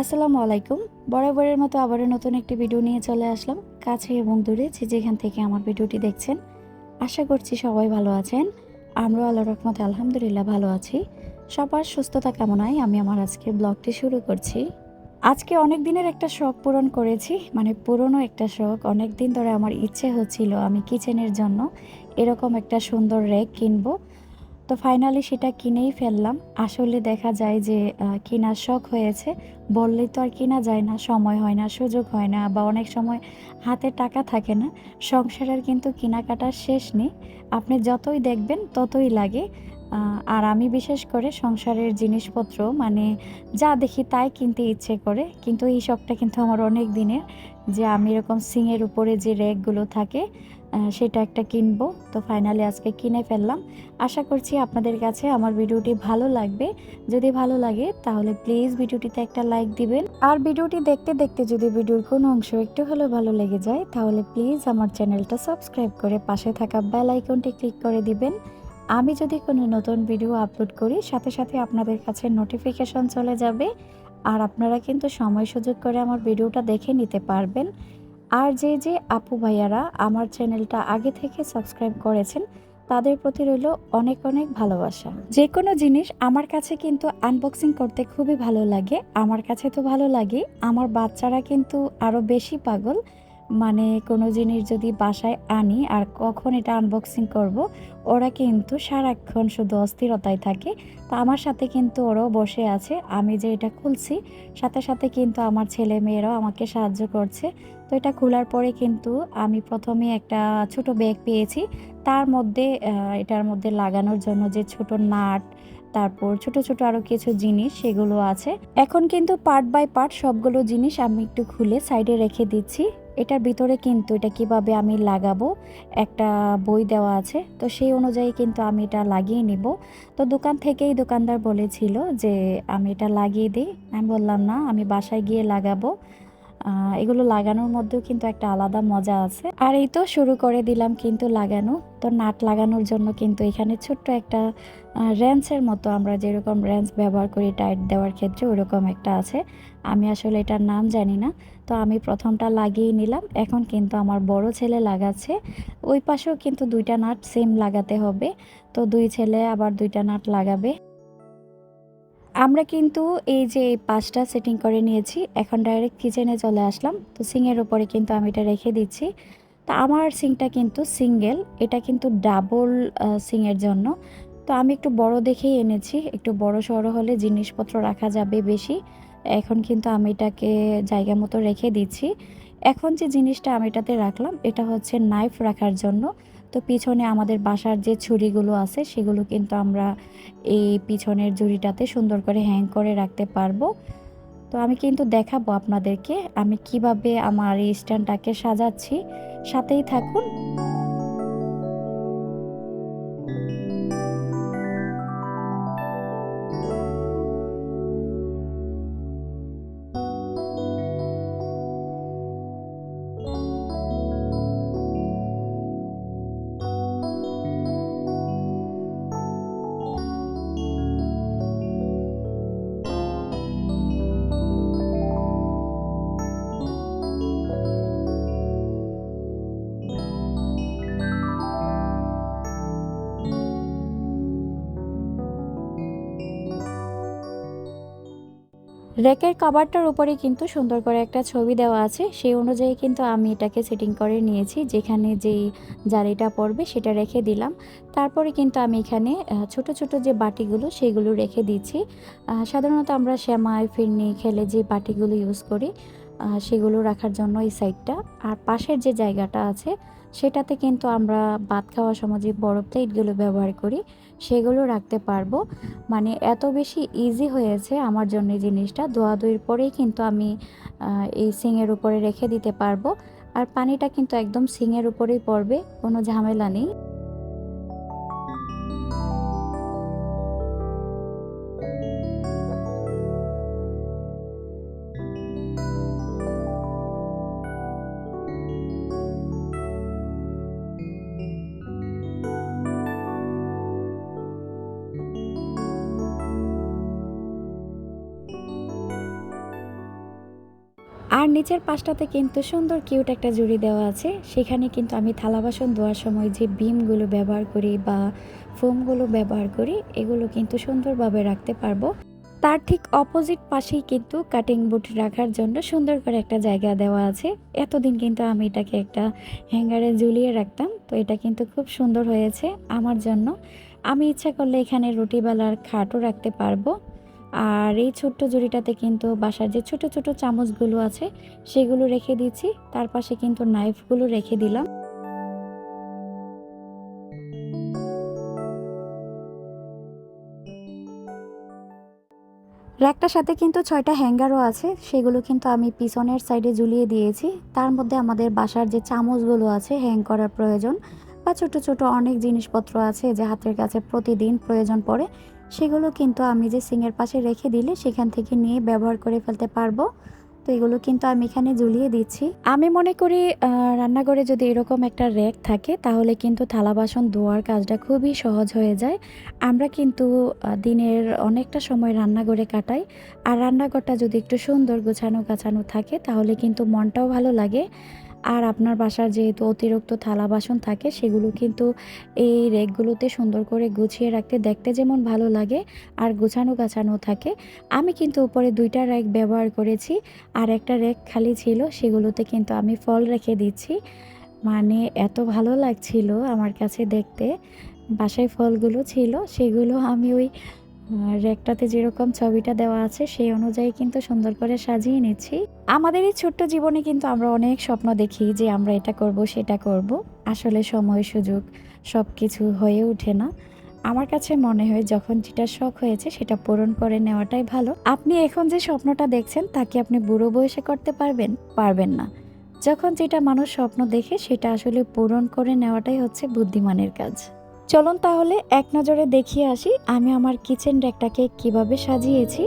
আসসালামু আলাইকুম। বরাবরের মতো আবারও নতুন একটি ভিডিও নিয়ে চলে আসলাম কাছে এবং দূরে। যে যেখান থেকে আমার ভিডিওটি দেখছেন, আশা করছি সবাই ভালো আছেন। আমরাও আল্লাহ রহমতে আলহামদুলিল্লাহ ভালো আছি। সবার সুস্থতা কামনায় আমি আমার আজকে ব্লগটি শুরু করছি। আজকে অনেক দিনের একটা শখ পূরণ করেছি মানে পুরনো একটা শখ। অনেক দিন ধরে আমার ইচ্ছে হচ্ছিল আমি কিচেনের জন্য এরকম একটা সুন্দর র্যাক কিনবো। তো ফাইনালি সেটা কিনেই ফেললাম। আসলে দেখা যায় যে কেনার শখ হয়েছে, বললেই তো আর কেনা যায় না, সময় হয় না, সুযোগ হয় না, বা অনেক সময় হাতে টাকা থাকে না সংসারের কিন্তু কেনাকাটার শেষ নেই। আপনি যতই দেখবেন ততই লাগে। আর আমি বিশেষ করে সংসারের জিনিসপত্র মানে যা দেখি তাই কিনতে ইচ্ছে করে, কিন্তু এই শখটা কিন্তু আমার অনেক দিনের। যে আমি এরকম সিংয়ের উপরে যে র্যাকগুলো থাকে সেটা একটা কিনবো। তো ফাইনালি আজকে কিনে ফেললাম। আশা করছি আপনাদের কাছে আমার ভিডিওটি ভালো লাগবে। যদি ভালো লাগে, তাহলে প্লিজ ভিডিওটিতে একটা লাইক দিবেন। আর ভিডিওটি দেখতে দেখতে যদি ভিডিওর কোনো অংশ একটু হলেও ভালো লেগে যায়, তাহলে প্লিজ আমার চ্যানেলটা সাবস্ক্রাইব করে পাশে থাকা বেল আইকনটি ক্লিক করে দিবেন। আমি যদি কোনো নতুন ভিডিও আপলোড করি, সাথে সাথে আপনাদের কাছে নোটিফিকেশন চলে যাবে। আর আপনারা কিন্তু সময় সুযোগ করে আমার ভিডিওটা দেখে নিতে পারবেন। আর যে যে আপু ভাইয়ারা আমার চ্যানেলটা আগে থেকে সাবস্ক্রাইব করেছেন, তাদের প্রতি রইল অনেক অনেক ভালোবাসা। যে কোনো জিনিস আমার কাছে কিন্তু আনবক্সিং করতে খুবই ভালো লাগে। আমার কাছে তো ভালো লাগে আমার বাচ্চারা কিন্তু আরও বেশি পাগল। মানে কোনো জিনিস যদি বাসায় আনি আর কখন এটা আনবক্সিং করব, ওরা কিন্তু সারাক্ষণ শুধু অস্থিরতায় থাকে। তা আমার সাথে কিন্তু ওরাও বসে আছে, আমি যে এটা খুলছি, সাথে সাথে কিন্তু আমার ছেলে মেয়েরাও আমাকে সাহায্য করছে। তো এটা খোলার পরে কিন্তু আমি প্রথমে একটা ছোট ব্যাগ পেয়েছি, তার মধ্যে এটার মধ্যে লাগানোর জন্য যে ছোট নাট, তারপর ছোট ছোট আরও কিছু জিনিস, সেগুলো আছে। এখন কিন্তু পার্ট বাই পার্ট সবগুলো জিনিস আমি একটু খুলে সাইডে রেখে দিচ্ছি। এটার ভিতরে কিন্তু এটা কীভাবে আমি লাগাবো? একটা বই দেওয়া আছে, তো সেই অনুযায়ী কিন্তু আমি এটা লাগিয়ে নিব। তো দোকান থেকেই দোকানদার বলেছিল যে, আমি এটা লাগিয়ে দিই। আমি বললাম, না, আমি বাসায় গিয়ে লাগাবো। এগুলো লাগানোর মধ্যেও কিন্তু একটা আলাদা মজা আছে। আর এই তো শুরু করে দিলাম কিন্তু লাগানো। তো নাট লাগানোর জন্য কিন্তু এখানে ছোট্ট একটা র্যান্সের মতো আমরা যেরকম র্যান্স ব্যবহার করি টাইট দেওয়ার ক্ষেত্রে ওরকম একটা আছে। আমি আসলে এটার নাম জানি না। তো আমি প্রথমটা লাগিয়ে নিলাম। এখন কিন্তু আমার বড় ছেলে লাগাচ্ছে। ওই পাশেও কিন্তু দুইটা নাট সেম লাগাতে হবে। তো দুই ছেলে আবার দুইটা নাট লাগাবে। আমরা কিন্তু এই যে পাঁচটা সেটিং করে নিয়েছি, এখন ডাইরেক্ট কিচেনে চলে আসলাম। তো সিংয়ের ওপরে কিন্তু আমি এটা রেখে দিচ্ছি। তা আমার সিংটা কিন্তু সিঙ্গেল এটা কিন্তু ডাবল সিংয়ের জন্য। তো আমি একটু বড় দেখেই এনেছি, একটু বড় সড়ো হলে জিনিসপত্র রাখা যাবে বেশি। এখন কিন্তু আমি এটাকে জায়গা মতো রেখে দিচ্ছি। এখন যে জিনিসটা আমি এটাতে রাখলাম, এটা হচ্ছে নাইফ রাখার জন্য। তো পিছনে আমাদের বাসার যে ছুরিগুলো আছে, সেগুলো কিন্তু আমরা এই পিছনের জুড়িটাতে সুন্দর করে হ্যাং করে রাখতে পারব। তো আমি কিন্তু দেখাবো আপনাদেরকে, আমি কীভাবে আমার এই স্ট্যান্ডটাকে সাজাচ্ছি। সাথেই থাকুন। রেকের কাবারটার উপরে কিন্তু সুন্দর করে একটা ছবি দেওয়া আছে। সেই অনুযায়ী কিন্তু আমি এটাকে সেটিং করে নিয়েছি। যেখানে যেই জালিটা পড়বে সেটা রেখে দিলাম। তারপরে কিন্তু আমি এখানে ছোট ছোট যে বাটিগুলো সেগুলো রেখে দিচ্ছি। সাধারণত আমরা শ্যামায় ফিরনি খেলে যে বাটিগুলো ইউজ করি সেগুলো রাখার জন্য এই সাইডটা আর পাশের যে জায়গাটা আছে, সেটাতে কিন্তু আমরা ভাত খাওয়ার সময় যে বড় প্লেটগুলো ব্যবহার করি, সেগুলো রাখতে পারব। মানে এত বেশি ইজি হয়েছে আমার জন্য এই জিনিসটা। ধোয়াধুয়ির পরেই কিন্তু আমি এই সিংয়ের উপরে রেখে দিতে পারব। আর পানিটা কিন্তু একদম সিংয়ের উপরেই পড়বে, কোনো ঝামেলা নেই। আর নিচের পাশটাতে কিন্তু সুন্দর কিউট একটা জুড়ি দেওয়া আছে। সেখানে কিন্তু আমি থালা বাসন ধোয়ার সময় যে বিমগুলো ব্যবহার করি বা ফোমগুলো ব্যবহার করি, এগুলো কিন্তু সুন্দরভাবে রাখতে পারব। তার ঠিক অপোজিট পাশেই কিন্তু কাটিং বুট রাখার জন্য সুন্দর করে একটা জায়গা দেওয়া আছে। এতদিন কিন্তু আমি এটাকে একটা হ্যাঙ্গারে ঝুলিয়ে রাখতাম, তো এটা কিন্তু খুব সুন্দর হয়েছে আমার জন্য। আমি ইচ্ছা করলে এখানে রুটি বেলার খাটও রাখতে পারব। আর এই ছোট্ট জুড়িটাতে কিন্তু বাসার যে ছোট ছোট চামচগুলো আছে, সেগুলো রেখে দিচ্ছি। তার পাশে কিন্তু নাইফগুলো রেখে দিলাম। র্যাকটার সাথে কিন্তু ছয়টা হ্যাঙ্গারও আছে, সেগুলো কিন্তু আমি পিছনের সাইডে ঝুলিয়ে দিয়েছি। তার মধ্যে আমাদের বাসার যে চামচগুলো আছে হ্যাং করার প্রয়োজন, বা ছোট ছোট অনেক জিনিসপত্র আছে যে হাতের কাছে প্রতিদিন প্রয়োজন পড়ে সেগুলো কিন্তু আমি যে সিংয়ের পাশে রেখে দিলে সেখান থেকে নিয়ে ব্যবহার করে ফেলতে পারব। তো এগুলো কিন্তু আমি এখানে ঝুলিয়ে দিচ্ছি। আমি মনে করি রান্নাঘরে যদি এরকম একটা র্যাক থাকে, তাহলে কিন্তু থালা বাসন ধোয়ার কাজটা খুবই সহজ হয়ে যায়। আমরা কিন্তু দিনের অনেকটা সময় রান্নাঘরে কাটাই। আর রান্নাঘরটা যদি একটু সুন্দর গোছানো গাছানো থাকে, তাহলে কিন্তু মনটাও ভালো লাগে। আর আপনার বাসার যেহেতু অতিরিক্ত থালা বাসন থাকে, সেগুলো কিন্তু এই রেকগুলোতে সুন্দর করে গুছিয়ে রাখতে দেখতে যেমন ভালো লাগে আর গোছানো গাছানো থাকে। আমি কিন্তু উপরে দুইটা র্যাক ব্যবহার করেছি আর একটা রেক খালি ছিল, সেগুলোতে কিন্তু আমি ফল রেখে দিচ্ছি। মানে এত ভালো লাগছিল আমার কাছে দেখতে। বাসায় ফলগুলো ছিল, সেগুলো আমি ওই র্যাকটাতে যেরকম ছবিটা দেওয়া আছে, সেই অনুযায়ী কিন্তু সুন্দর করে সাজিয়ে নিচ্ছি। আমাদের এই ছোট্ট জীবনে কিন্তু আমরা অনেক স্বপ্ন দেখি যে আমরা এটা করব, সেটা করব। আসলে সময়, সুযোগ সব কিছু হয়ে ওঠে না। আমার কাছে মনে হয় যখন যেটা শখ হয়েছে, সেটা পূরণ করে নেওয়াটাই ভালো। আপনি এখন যে স্বপ্নটা দেখছেন তাকে আপনি বুড়ো বয়সে করতে পারবেন? পারবেন না। যখন যেটা মানুষ স্বপ্ন দেখে, সেটা আসলে পূরণ করে নেওয়াটাই হচ্ছে বুদ্ধিমানের কাজ। চলুন তাহলে এক নজরে দেখিয়ে আসি আমি আমার কিচেন ডেকটাকে কীভাবে সাজিয়েছি।